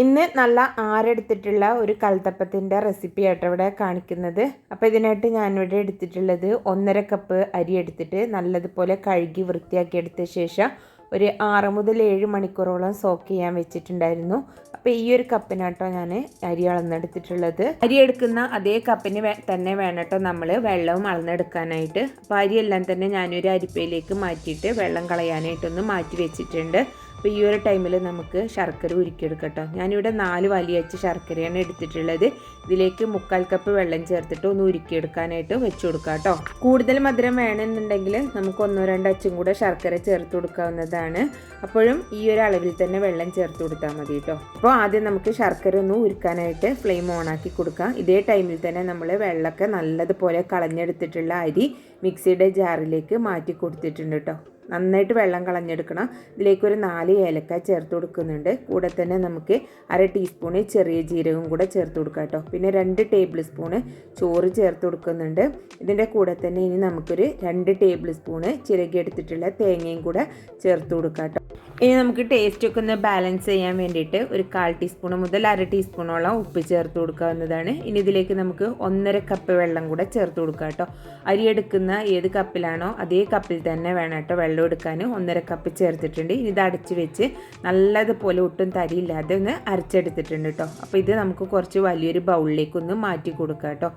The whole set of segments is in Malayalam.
ഇന്ന് നല്ല ആരെടുത്തിട്ടുള്ള ഒരു കൽത്തപ്പത്തിന്റെ റെസിപ്പി ആയിട്ട് ഇവിടെ കാണിക്കുന്നത്. അപ്പോൾ ഇതിനായിട്ട് ഞാനിവിടെ എടുത്തിട്ടുള്ളത് ഒന്നര കപ്പ് അരി എടുത്തിട്ട് നല്ലതുപോലെ കഴുകി വൃത്തിയാക്കി എടുത്ത ശേഷം ഒരു ആറ് മുതൽ ഏഴ് മണിക്കൂറോളം സോക്ക് ചെയ്യാൻ വെച്ചിട്ടുണ്ടായിരുന്നു. അപ്പോൾ ഈ ഒരു കപ്പിനാട്ടോ ഞാൻ അരി അളന്നെടുത്തിട്ടുള്ളത്. അരി എടുക്കുന്ന അതേ കപ്പിന് തന്നെ വേണട്ടോ നമ്മൾ വെള്ളവും അളന്നെടുക്കാനായിട്ട്. അപ്പോൾ അരിയെല്ലാം തന്നെ ഞാനൊരു അരിപ്പയിലേക്ക് മാറ്റിയിട്ട് വെള്ളം കളയാനായിട്ടൊന്ന് മാറ്റി വെച്ചിട്ടുണ്ട്. അപ്പോൾ ഈ ഒരു ടൈമിൽ നമുക്ക് ശർക്കര ഉരുക്കിയെടുക്കട്ടോ. ഞാനിവിടെ നാല് വലിയ അച്ച് ശർക്കരയാണ് എടുത്തിട്ടുള്ളത്. ഇതിലേക്ക് മുക്കാൽ കപ്പ് വെള്ളം ചേർത്തിട്ട് ഒന്ന് ഉരുക്കിയെടുക്കാനായിട്ട് വെച്ച് കൊടുക്കാം കേട്ടോ കൂടുതൽ മധുരം വേണമെന്നുണ്ടെങ്കിൽ നമുക്ക് ഒന്നോ രണ്ടോ അച്ചും കൂടെ ശർക്കര ചേർത്ത് കൊടുക്കാവുന്നതാണ്. അപ്പോഴും ഈ ഒരു അളവിൽ തന്നെ വെള്ളം ചേർത്ത് കൊടുത്താൽ മതി കേട്ടോ അപ്പോൾ ആദ്യം നമുക്ക് ശർക്കര ഒന്ന് ഉരുക്കാനായിട്ട് ഫ്ലെയിം ഓൺ ആക്കി കൊടുക്കാം. ഇതേ ടൈമിൽ തന്നെ നമ്മൾ വെള്ളമൊക്കെ നല്ലതുപോലെ കളഞ്ഞെടുത്തിട്ടുള്ള അരി മിക്സിയുടെ ജാറിലേക്ക് മാറ്റി കൊടുത്തിട്ടുണ്ട് കേട്ടോ. നന്നായിട്ട് വെള്ളം കളഞ്ഞെടുക്കണം. ഇതിലേക്ക് ഒരു നാല് ഏലക്ക ചേർത്ത് കൊടുക്കുന്നുണ്ട്. കൂടെ തന്നെ നമുക്ക് അര ടീസ്പൂണ് ചെറിയ ജീരകം കൂടെ ചേർത്ത് കൊടുക്കാം കേട്ടോ. പിന്നെ രണ്ട് ടേബിൾ സ്പൂണ് ചോറ് ചേർത്ത് കൊടുക്കുന്നുണ്ട്. ഇതിന്റെ കൂടെ തന്നെ ഇനി നമുക്കൊരു രണ്ട് ടേബിൾ സ്പൂണ് ചിരകി എടുത്തിട്ടുള്ള തേങ്ങയും കൂടെ ചേർത്ത് കൊടുക്കാം കേട്ടോ. ഇനി നമുക്ക് ടേസ്റ്റ് ഒക്കെ ഒന്ന് ബാലൻസ് ചെയ്യാൻ വേണ്ടിയിട്ട് ഒരു കാൽ ടീസ്പൂൺ മുതൽ അര ടീസ്പൂണോളം ഉപ്പ് ചേർത്ത് കൊടുക്കാവുന്നതാണ്. ഇനി ഇതിലേക്ക് നമുക്ക് ഒന്നര കപ്പ് വെള്ളം കൂടെ ചേർത്ത് കൊടുക്കാം കേട്ടോ. അരി എടുക്കുന്ന ഏത് കപ്പിലാണോ അതേ കപ്പിൽ തന്നെ വേണം കേട്ടോ വെള്ളം എടുക്കാൻ ഒന്നര കപ്പ് ചേർത്തിട്ടുണ്ട്. ഇനി ഇത് അടച്ച് വെച്ച് നല്ലതുപോലെ ഒട്ടും തരിയില്ലാതെ ഒന്ന് അരച്ചെടുത്തിട്ടുണ്ട് കേട്ടോ അപ്പോൾ ഇത് നമുക്ക് കുറച്ച് വലിയൊരു ബൗളിലേക്ക് ഒന്ന് മാറ്റി കൊടുക്കാം കേട്ടോ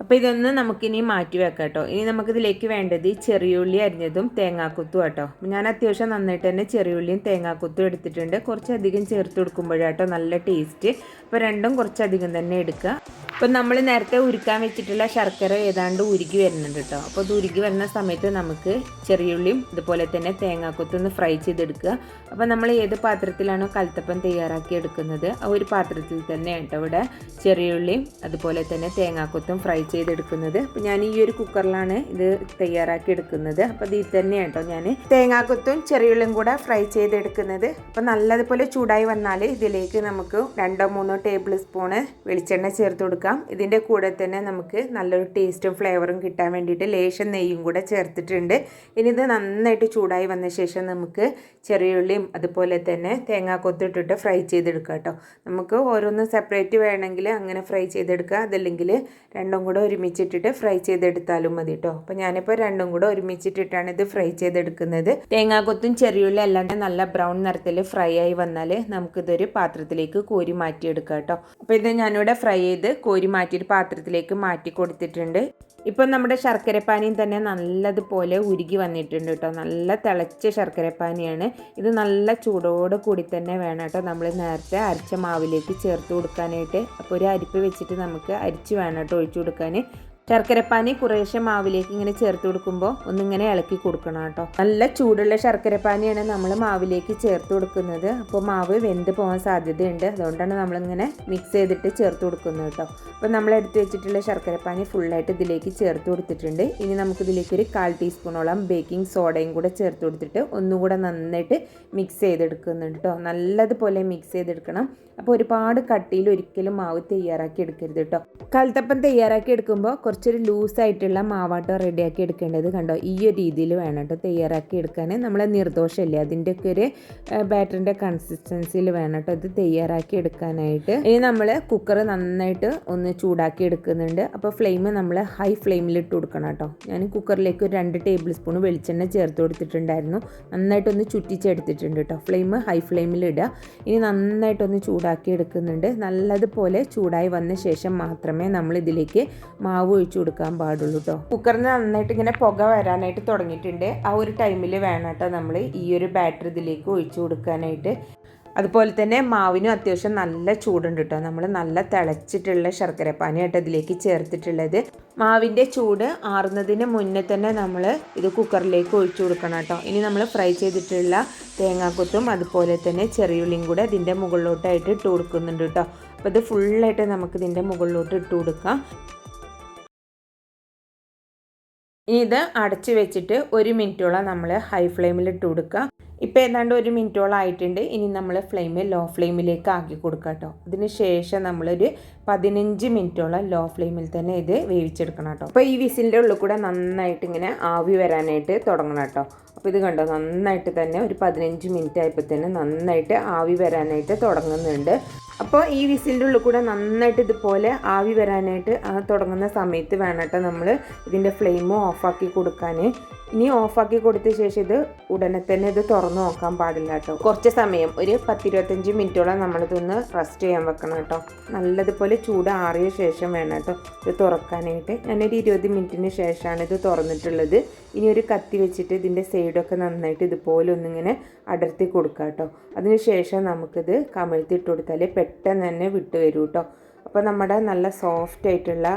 അപ്പോൾ ഇതൊന്ന് നമുക്കിനി മാറ്റി വെക്കാം കേട്ടോ ഇനി നമുക്കിതിലേക്ക് വേണ്ടത് ചെറിയുള്ളി അരിഞ്ഞതും തേങ്ങാക്കുത്തും കേട്ടോ ഞാൻ അത്യാവശ്യം നന്നായിട്ട് തന്നെ ചെറിയുള്ളിയും തേങ്ങാക്കുത്തും എടുത്തിട്ടുണ്ട്. കുറച്ചധികം ചേർത്ത് കൊടുക്കുമ്പോഴാട്ടോ നല്ല ടേസ്റ്റ് അപ്പോൾ രണ്ടും കുറച്ചധികം തന്നെ എടുക്കുക. അപ്പോൾ നമ്മൾ നേരത്തെ ഉരുക്കാൻ വെച്ചിട്ടുള്ള ശർക്കര ഏതാണ്ട് ഉരുകി വരുന്നുണ്ട് കേട്ടോ. അപ്പോൾ അത് ഉരുകി വരുന്ന സമയത്ത് നമുക്ക് ചെറിയുള്ളിയും ഇതുപോലെ തന്നെ തേങ്ങാക്കൊത്തൊന്ന് ഫ്രൈ ചെയ്തെടുക്കുക. അപ്പോൾ നമ്മൾ ഏത് പാത്രത്തിലാണോ കൽത്തപ്പം തയ്യാറാക്കി എടുക്കുന്നത് ആ ഒരു പാത്രത്തിൽ തന്നെ കേട്ടോ ഇവിടെ ചെറിയുള്ളിയും അതുപോലെ തന്നെ തേങ്ങാക്കൊത്തും ഫ്രൈ ചെയ്തെടുക്കുന്നത്. അപ്പോൾ ഞാൻ ഈ ഒരു കുക്കറിലാണ് ഇത് തയ്യാറാക്കി എടുക്കുന്നത്. അപ്പോൾ ഇതിൽ തന്നെ കേട്ടോ ഞാൻ തേങ്ങാക്കൊത്തും ചെറിയുള്ളിയും കൂടെ ഫ്രൈ ചെയ്തെടുക്കുന്നത്. അപ്പോൾ നല്ലതുപോലെ ചൂടായി വന്നാൽ ഇതിലേക്ക് നമുക്ക് രണ്ടോ മൂന്നോ ടേബിൾ സ്പൂണ് വെളിച്ചെണ്ണ ചേർത്ത് കൊടുക്കുക കൊടുക്കാം. ഇതിന്റെ കൂടെ തന്നെ നമുക്ക് നല്ലൊരു ടേസ്റ്റും ഫ്ലേവറും കിട്ടാൻ വേണ്ടിയിട്ട് ലേശം നെയ്യും കൂടെ ചേർത്തിട്ടുണ്ട്. ഇനി ഇത് നന്നായിട്ട് ചൂടായി വന്ന ശേഷം നമുക്ക് ചെറിയുള്ളിയും അതുപോലെ തന്നെ തേങ്ങാക്കൊത്തിട്ടിട്ട് ഫ്രൈ ചെയ്തെടുക്കാം കേട്ടോ നമുക്ക് ഓരോന്ന് സെപ്പറേറ്റ് വേണമെങ്കിൽ അങ്ങനെ ഫ്രൈ ചെയ്തെടുക്കുക അതല്ലെങ്കിൽ രണ്ടും കൂടെ ഒരുമിച്ചിട്ടിട്ട് ഫ്രൈ ചെയ്തെടുത്താലും മതി കേട്ടോ അപ്പോൾ ഞാനിപ്പോൾ രണ്ടും കൂടെ ഒരുമിച്ചിട്ടിട്ടാണ് ഇത് ഫ്രൈ ചെയ്തെടുക്കുന്നത്. തേങ്ങാക്കൊത്തും ചെറിയുള്ളി അല്ലാണ്ട് നല്ല ബ്രൗൺ നിറത്തിൽ ഫ്രൈ ആയി വന്നാൽ നമുക്കിതൊരു പാത്രത്തിലേക്ക് കോരി മാറ്റിയെടുക്കാം കേട്ടോ അപ്പോൾ ഇത് ഞാനിവിടെ ഫ്രൈ ചെയ്ത് മാറ്റിയൊരു പാത്രത്തിലേക്ക് മാറ്റി കൊടുത്തിട്ടുണ്ട്. ഇപ്പം നമ്മുടെ ശർക്കരപ്പാനിയും തന്നെ നല്ലതുപോലെ ഉരുകി വന്നിട്ടുണ്ട് കേട്ടോ. നല്ല തിളച്ച ശർക്കരപ്പാനിയാണ്. ഇത് നല്ല ചൂടോട് കൂടി തന്നെ വേണം കേട്ടോ നമ്മൾ നേരത്തെ അരച്ച മാവിലേക്ക് ചേർത്ത് കൊടുക്കാനായിട്ട്. അപ്പോൾ ഒരു അരിപ്പ് വെച്ചിട്ട് നമുക്ക് അരിച്ച് വേണം കേട്ടോ ഒഴിച്ചു കൊടുക്കാൻ. ശർക്കരപ്പാനി കുറേശ്ശെ മാവിലേക്ക് ഇങ്ങനെ ചേർത്ത് കൊടുക്കുമ്പോൾ ഒന്നിങ്ങനെ ഇളക്കി കൊടുക്കണം കേട്ടോ. നല്ല ചൂടുള്ള ശർക്കരപ്പാനിയാണ് നമ്മൾ മാവിലേക്ക് ചേർത്ത് കൊടുക്കുന്നത്. അപ്പോൾ മാവ് വെന്ത് പോകാൻ സാധ്യതയുണ്ട്. അതുകൊണ്ടാണ് നമ്മളിങ്ങനെ മിക്സ് ചെയ്തിട്ട് ചേർത്ത് കൊടുക്കുന്നത് കേട്ടോ. അപ്പോൾ നമ്മൾ എടുത്ത് വെച്ചിട്ടുള്ള ശർക്കരപ്പാനി ഫുള്ളായിട്ട് ഇതിലേക്ക് ചേർത്ത് കൊടുത്തിട്ടുണ്ട്. ഇനി നമുക്കിതിലേക്ക് ഒരു കാൽ ടീസ്പൂണോളം ബേക്കിംഗ് സോഡയും കൂടെ ചേർത്ത് കൊടുത്തിട്ട് ഒന്നുകൂടെ നന്നായിട്ട് മിക്സ് ചെയ്തെടുക്കുന്നുണ്ട് കേട്ടോ. നല്ലതുപോലെ മിക്സ് ചെയ്തെടുക്കണം. അപ്പോൾ ഒരുപാട് കട്ടിയിൽ ഒരിക്കലും മാവ് തയ്യാറാക്കി എടുക്കരുത് കേട്ടോ. കൽത്തപ്പം തയ്യാറാക്കി എടുക്കുമ്പോൾ കുറച്ചൊരു ലൂസായിട്ടുള്ള മാവാട്ടോ റെഡിയാക്കി എടുക്കേണ്ടത് കണ്ടോ? ഈ ഒരു രീതിയിൽ വേണം കേട്ടോ തയ്യാറാക്കി എടുക്കാൻ നമ്മളെ നിർദോഷമല്ലേ അതിന്റെയൊക്കെ ഒരു ബാറ്ററിന്റെ കൺസിസ്റ്റൻസിയിൽ വേണം കേട്ടോ ഇത് തയ്യാറാക്കി എടുക്കാനായിട്ട്. ഇനി നമ്മൾ കുക്കർ നന്നായിട്ട് ഒന്ന് ചൂടാക്കി എടുക്കുന്നുണ്ട്. അപ്പോൾ ഫ്ലെയിം നമ്മൾ ഹൈ ഫ്ലെയിമിൽ ഇട്ട് കൊടുക്കണം കേട്ടോ. ഞാൻ കുക്കറിലേക്ക് ഒരു രണ്ട് ടേബിൾ സ്പൂൺ വെളിച്ചെണ്ണ ചേർത്ത് കൊടുത്തിട്ടുണ്ടായിരുന്നു. നന്നായിട്ടൊന്ന് ചുറ്റിച്ചെടുത്തിട്ടുണ്ട് കേട്ടോ. ഫ്ലെയിം ഹൈ ഫ്ലെയിമിൽ ഇടുക. ഇനി നന്നായിട്ടൊന്ന് ചൂടാക്കി എടുക്കുന്നുണ്ട്. നല്ലതുപോലെ ചൂടായി വന്ന ശേഷം മാത്രമേ നമ്മൾ ഇതിലേക്ക് മാവ് ഒഴിച്ചു കൊടുക്കാൻ പാടുള്ളൂ കേട്ടോ കുക്കറിന് നന്നായിട്ട് ഇങ്ങനെ പുക വരാനായിട്ട് തുടങ്ങിയിട്ടുണ്ട്. ആ ഒരു ടൈമിൽ വേണം കേട്ടോ നമ്മൾ ഈ ഒരു ബാറ്ററി ഇതിലേക്ക് ഒഴിച്ചു കൊടുക്കാനായിട്ട്. അതുപോലെ തന്നെ മാവിനും അത്യാവശ്യം നല്ല ചൂടുണ്ട് കേട്ടോ നമ്മൾ നല്ല തിളച്ചിട്ടുള്ള ശർക്കര പാനിയായിട്ട് ഇതിലേക്ക് ചേർത്തിട്ടുള്ളത്. മാവിന്റെ ചൂട് ആറുന്നതിന് മുന്നേ തന്നെ നമ്മൾ ഇത് കുക്കറിലേക്ക് ഒഴിച്ചു കൊടുക്കണം കേട്ടോ ഇനി നമ്മൾ ഫ്രൈ ചെയ്തിട്ടുള്ള തേങ്ങാക്കൊത്തും അതുപോലെ തന്നെ ചെറിയുള്ളിയും കൂടെ ഇതിന്റെ മുകളിലോട്ടായിട്ട് ഇട്ട് കൊടുക്കുന്നുണ്ട് കേട്ടോ അപ്പോൾ ഇത് ഫുള്ളായിട്ട് നമുക്ക് ഇതിന്റെ മുകളിലോട്ട് ഇട്ട് കൊടുക്കാം. ഇനി ഇത് അടച്ചു വെച്ചിട്ട് ഒരു മിനിറ്റോളം നമ്മൾ ഹൈ ഫ്ലെയിമിൽ ഇട്ട് കൊടുക്കുക. ഇപ്പോൾ ഏതാണ്ട് ഒരു മിനിറ്റോളം ആയിട്ടുണ്ട്. ഇനി നമ്മൾ ഫ്ലെയിം ലോ ഫ്ലെയിമിലേക്ക് ആക്കി കൊടുക്കുക കേട്ടോ. അതിന് ശേഷം നമ്മളൊരു പതിനഞ്ച് മിനിറ്റോളം ലോ ഫ്ലെയിമിൽ തന്നെ ഇത് വേവിച്ചെടുക്കണം കേട്ടോ. അപ്പോൾ ഈ വിസിലിന്റെ ഉള്ളിൽ കൂടെ നന്നായിട്ട് ഇങ്ങനെ ആവി വരാനായിട്ട് തുടങ്ങണം കേട്ടോ. അപ്പോൾ ഇത് കണ്ടോ നന്നായിട്ട് തന്നെ ഒരു പതിനഞ്ച് മിനിറ്റ് ആയപ്പോൾ തന്നെ നന്നായിട്ട് ആവി വരാനായിട്ട് തുടങ്ങുന്നുണ്ട്. അപ്പോൾ ഈ വിസിലിന്റെ ഉള്ളിൽ കൂടെ നന്നായിട്ട് ഇതുപോലെ ആവി വരാനായിട്ട് തുടങ്ങുന്ന സമയത്ത് വേണം കേട്ടോ നമ്മൾ ഇതിന്റെ ഫ്ലെയിം ഓഫാക്കി കൊടുക്കാൻ ഇനി ഓഫാക്കി കൊടുത്ത ശേഷം ഇത് ഉടനെ തന്നെ ഇത് തുറന്നു നോക്കാൻ പാടില്ല കേട്ടോ. കുറച്ച് സമയം ഒരു പത്തിരുപത്തഞ്ച് മിനിറ്റോളം നമ്മളിതൊന്ന് റെസ്റ്റ് ചെയ്യാൻ വെക്കണം കേട്ടോ. നല്ലതുപോലെ ചൂട് ആറിയ ശേഷം വേണം കേട്ടോ ഇത് തുറക്കാനായിട്ട്. ഞാനൊരു ഇരുപത് മിനിറ്റിന് ശേഷമാണ് ഇത് തുറന്നിട്ടുള്ളത്. ഇനി ഒരു കത്തി വെച്ചിട്ട് ഇതിന്റെ സൈഡൊക്കെ നന്നായിട്ട് ഇതുപോലെ ഒന്നിങ്ങനെ അടർത്തി കൊടുക്കുക കേട്ടോ. അതിനുശേഷം നമുക്കിത് കമഴ്ത്തിയിട്ട് കൊടുത്താൽ പെട്ടെന്ന് തന്നെ വിട്ടു വരും കേട്ടോ. അപ്പോൾ നമ്മുടെ നല്ല സോഫ്റ്റ് ആയിട്ടുള്ള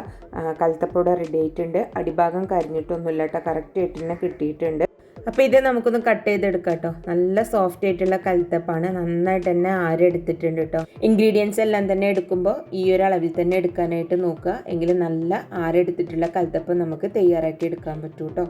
കലത്തപ്പൂട റെഡി ആയിട്ടുണ്ട്. അടിഭാഗം കരിഞ്ഞിട്ടൊന്നുമില്ല കേട്ടോ. കറക്റ്റ് ആയിട്ട് തന്നെ കിട്ടിയിട്ടുണ്ട്. അപ്പോൾ ഇത് നമുക്കൊന്ന് കട്ട് ചെയ്തെടുക്കാം കേട്ടോ. നല്ല സോഫ്റ്റ് ആയിട്ടുള്ള കൽത്തപ്പാണ്. നന്നായിട്ട് തന്നെ ആരെടുത്തിട്ടുണ്ട് കേട്ടോ. ഇൻഗ്രീഡിയൻസ് എല്ലാം തന്നെ എടുക്കുമ്പോൾ ഈ ഒരു അളവിൽ തന്നെ എടുക്കാനായിട്ട് നോക്കുക. എങ്കിൽ നല്ല ആരെടുത്തിട്ടുള്ള കൽത്തപ്പം നമുക്ക് തയ്യാറാക്കി എടുക്കാൻ പറ്റൂ കേട്ടോ.